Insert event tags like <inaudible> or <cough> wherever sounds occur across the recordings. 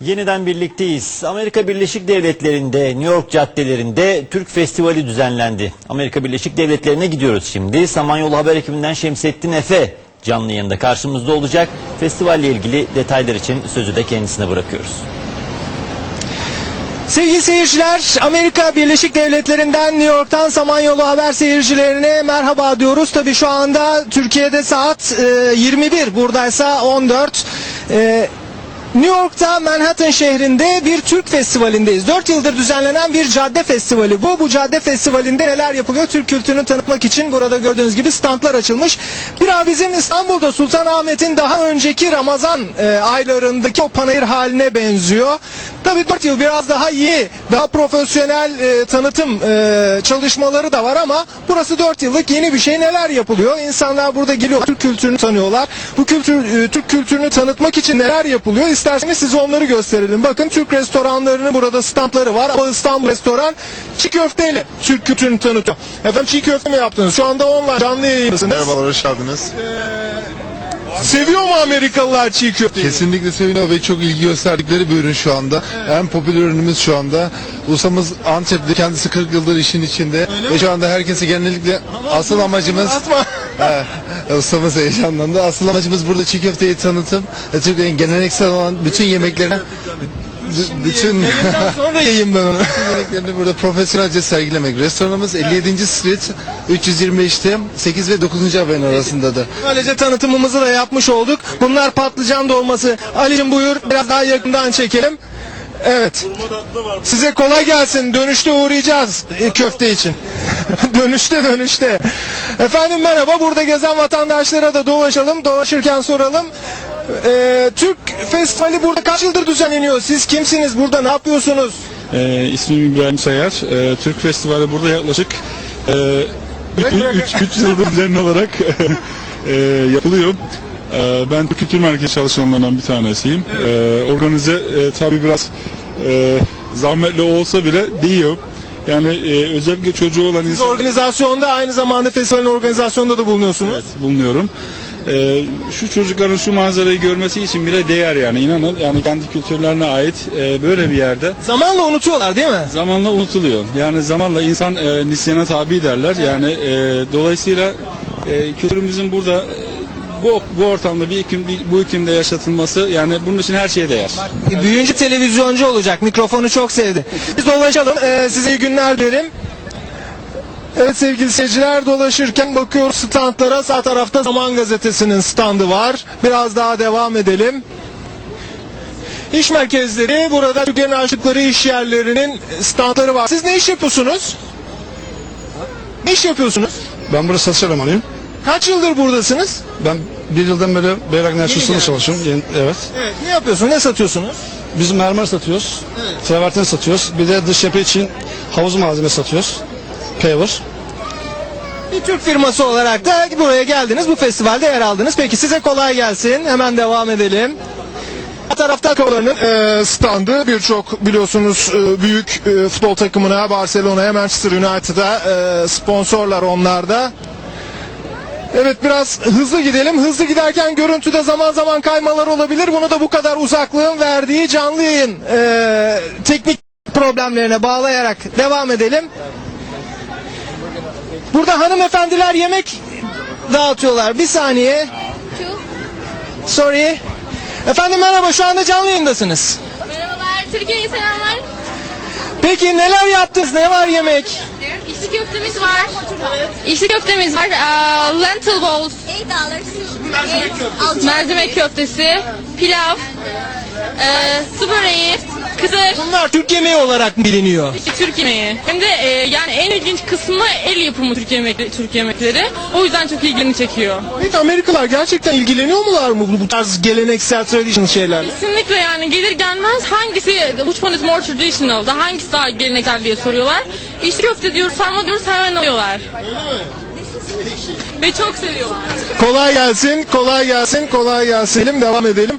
Yeniden birlikteyiz. Amerika Birleşik Devletleri'nde New York caddelerinde Türk Festivali düzenlendi. Amerika Birleşik Devletleri'ne gidiyoruz şimdi. Samanyolu Haber ekibinden Şemsettin Efe canlı yayında karşımızda olacak. Festivalle ilgili detaylar için sözü de kendisine bırakıyoruz. Sevgili seyirciler, Amerika Birleşik Devletleri'nden New York'tan Samanyolu Haber seyircilerine merhaba diyoruz. Tabii şu anda Türkiye'de saat e, 21, buradaysa 14. E, New York'ta Manhattan şehrinde bir Türk festivalindeyiz. 4 yıldır düzenlenen bir cadde festivali bu. Bu cadde festivalinde neler yapılıyor? Türk kültürünü tanıtmak için burada gördüğünüz gibi standlar açılmış. Biraz bizim İstanbul'da Sultanahmet'in daha önceki Ramazan e, aylarındaki o panayır haline benziyor. Tabii 4 yıl biraz daha iyi, daha profesyonel e, tanıtım e, çalışmaları da var ama burası 4 yıllık yeni bir şey. Neler yapılıyor? İnsanlar burada geliyor, Türk kültürünü tanıyorlar. Bu kültür, e, Türk kültürünü tanıtmak için neler yapılıyor? İsterseniz size onları gösterelim. Bakın Türk restoranlarının burada standları var ama İstanbul restoran çiğ köfteyle Türk kültürünü tanıtıyor. Efendim çiğ köfte mi yaptınız? Şu anda online canlı yayındasınız. Merhabalar, hoş geldiniz. Seviyor mu Amerikalılar çiğ köfteyi? Kesinlikle seviniyor ve çok ilgi gösterdikleri bir ürün şu anda. En popüler ürünümüz şu anda. Ustamız Antep'te, kendisi 40 yıldır işin içinde. ve şu anda herkese genellikle asıl amacımız... Atma. Ustamız heyecanlandı. Asıl amacımız burada çiğ köfteyi tanıtım. ve Türkiye'nin geleneksel olan bütün yemeklerini... bütün... Sonra <laughs> yiyeyim ben onu. yemeklerini burada profesyonelce sergilemek. Restoranımız 57. Street 325'te 8 ve 9. haberin arasındadır. Böylece tanıtımımızı da yapmış olduk. Bunlar patlıcan dolması. Ali'cim buyur biraz daha yakından çekelim. Evet. Size kolay gelsin. Dönüşte uğrayacağız e, köfte için. <laughs> dönüşte dönüşte. Efendim merhaba. Burada gezen vatandaşlara da dolaşalım. Dolaşırken soralım. Ee, Türk Festivali burada kaç yıldır düzenleniyor? Siz kimsiniz? Burada ne yapıyorsunuz? Ee, ismim İbrahim Sayar. Ee, Türk Festivali burada yaklaşık 3 yıldır düzenli olarak <laughs> e, yapılıyor. Ee, ben Kültür Merkezi çalışanlarından bir tanesiyim. Ee, organize e, tabii biraz e, zahmetli olsa bile değil. Yani e, özellikle çocuğu olan Siz insan organizasyonda aynı zamanda festivalin organizasyonunda da bulunuyorsunuz. bulunuyorum. Ee, şu çocukların şu manzarayı görmesi için bile değer yani inanın yani kendi kültürlerine ait e, böyle bir yerde Zamanla unutuyorlar değil mi? Zamanla unutuluyor. Yani zamanla insan e, nisyana tabi derler. Yani e, dolayısıyla e, kültürümüzün burada e, bu bu ortamda bir iklim bu iklimde yaşatılması yani bunun için her şeye değer. Büyüyünce televizyoncu olacak. Mikrofonu çok sevdi. Biz dolaşalım. Ee, size iyi günler dilerim. Evet sevgili seyirciler dolaşırken bakıyoruz standlara. Sağ tarafta Zaman Gazetesi'nin standı var. Biraz daha devam edelim. İş merkezleri, burada Türkiye'nin açtıkları iş yerlerinin standları var. Siz ne iş yapıyorsunuz? Ne iş yapıyorsunuz? Ben burada satış elemanıyım. Kaç yıldır buradasınız? Ben bir yıldan beri Beyrak geldiniz. çalışıyorum. Yeni- evet. Evet. Ne yapıyorsunuz? Ne satıyorsunuz? Biz mermer satıyoruz. Traverten satıyoruz. Bir de dış yapı için havuz malzeme satıyoruz. Paver. Bir Türk firması olarak da buraya geldiniz. Bu festivalde yer aldınız. Peki size kolay gelsin. Hemen devam edelim. Bu tarafta Kovalarının e, standı birçok biliyorsunuz e, büyük e, futbol takımına Barcelona'ya Manchester United'a e, sponsorlar onlarda. Evet biraz hızlı gidelim. Hızlı giderken görüntüde zaman zaman kaymalar olabilir. Bunu da bu kadar uzaklığın verdiği canlı yayın e, teknik problemlerine bağlayarak devam edelim. Burada hanımefendiler yemek dağıtıyorlar. Bir saniye. Sorry. Efendim merhaba şu anda canlı yayındasınız. Merhabalar, Türkiye'ye selamlar. Peki neler yaptınız? Ne var yemek? İçli köftemiz var. İçli köftemiz var. Aa, lentil balls, mercimek köftesi, pilav, ee, su böreği, kısır. Bunlar Türk yemeği olarak biliniyor? İşte Türk yemeği. Hem de e, yani en ilginç kısmı el yapımı Türk yemekleri, Türk yemekleri. O yüzden çok ilgimi çekiyor. Peki Amerikalılar gerçekten ilgileniyor mular mı bu, bu tarz geleneksel traditional şeylerle? Kesinlikle yani gelir gelmez hangisi which one is more traditional da hangisi daha geleneksel diye soruyorlar. İçli köfte diyoruz, sarma diyoruz hemen alıyorlar. Ve çok seviyorlar. Kolay gelsin, kolay gelsin, kolay gelsin. Devam edelim.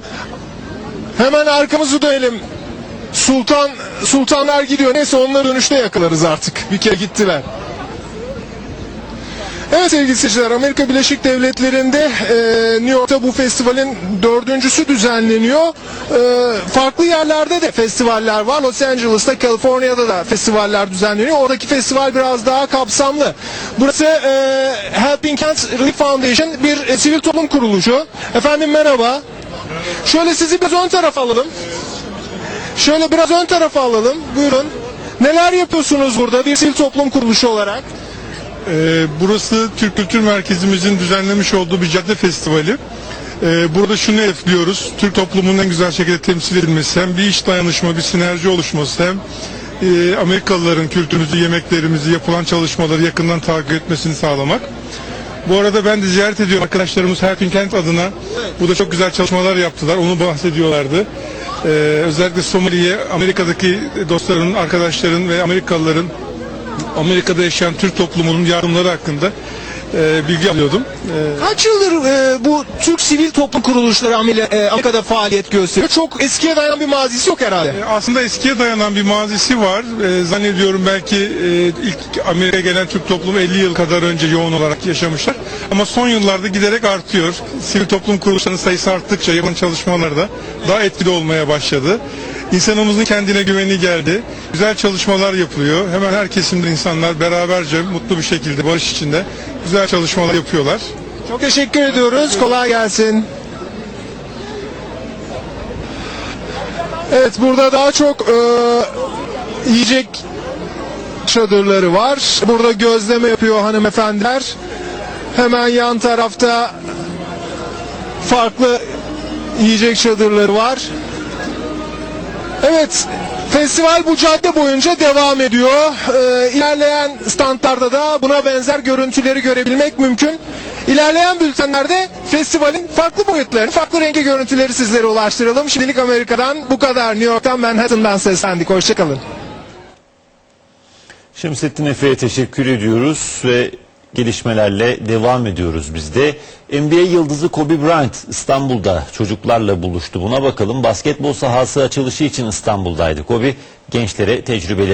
Hemen arkamızı dönelim. Sultan, sultanlar gidiyor. Neyse onları dönüşte yakalarız artık. Bir kere gittiler. Evet sevgili seyirciler Amerika Birleşik Devletleri'nde e, New York'ta bu festivalin dördüncüsü düzenleniyor. E, farklı yerlerde de festivaller var. Los Angeles'ta, Kaliforniya'da da festivaller düzenleniyor. Oradaki festival biraz daha kapsamlı. Burası e, Helping Hands Relief Foundation bir e, sivil toplum kuruluşu. Efendim merhaba. Şöyle sizi biraz ön tarafa alalım. Şöyle biraz ön tarafa alalım. Buyurun. Neler yapıyorsunuz burada bir sivil toplum kuruluşu olarak? Ee, burası Türk Kültür Merkezimizin düzenlemiş olduğu bir cadde festivali. Ee, burada şunu hedefliyoruz. Türk toplumunun en güzel şekilde temsil edilmesi, hem bir iş dayanışma, bir sinerji oluşması, hem e, Amerikalıların kültürümüzü, yemeklerimizi, yapılan çalışmaları yakından takip etmesini sağlamak. Bu arada ben de ziyaret ediyorum arkadaşlarımız Helping Hand adına. Burada çok güzel çalışmalar yaptılar. Onu bahsediyorlardı. Ee, özellikle Somali'ye Amerika'daki dostların, arkadaşların ve Amerikalıların Amerika'da yaşayan Türk toplumunun yardımları hakkında e, bilgi alıyordum. E, Kaç yıldır e, bu Türk sivil toplum kuruluşları Ameli- e, Amerika'da faaliyet gösteriyor? Çok eskiye dayanan bir mazisi yok herhalde. e, aslında eskiye dayanan bir mazisi var. E, zannediyorum belki e, ilk Amerika'ya gelen Türk toplumu 50 yıl kadar önce yoğun olarak yaşamışlar. Ama son yıllarda giderek artıyor. Sivil toplum kuruluşlarının sayısı arttıkça yapılan çalışmalar da daha etkili olmaya başladı. İnsanımızın kendine güveni geldi. Güzel çalışmalar yapılıyor. Hemen her kesimde insanlar beraberce mutlu bir şekilde barış içinde güzel çalışmalar yapıyorlar. Çok teşekkür ediyoruz. Kolay gelsin. Evet burada daha çok e, yiyecek çadırları var. Burada gözleme yapıyor hanımefendiler. Hemen yan tarafta farklı yiyecek çadırları var. Evet, festival bu cadde boyunca devam ediyor. Ee, ilerleyen standlarda da buna benzer görüntüleri görebilmek mümkün. İlerleyen bültenlerde festivalin farklı boyutlarını, farklı rengi görüntüleri sizlere ulaştıralım. Şimdilik Amerika'dan bu kadar. New York'tan Manhattan'dan seslendik. Hoşçakalın. Şemsettin Efe'ye teşekkür ediyoruz ve gelişmelerle devam ediyoruz biz de. NBA yıldızı Kobe Bryant İstanbul'da çocuklarla buluştu. Buna bakalım. Basketbol sahası açılışı için İstanbul'daydı. Kobe gençlere tecrübeleri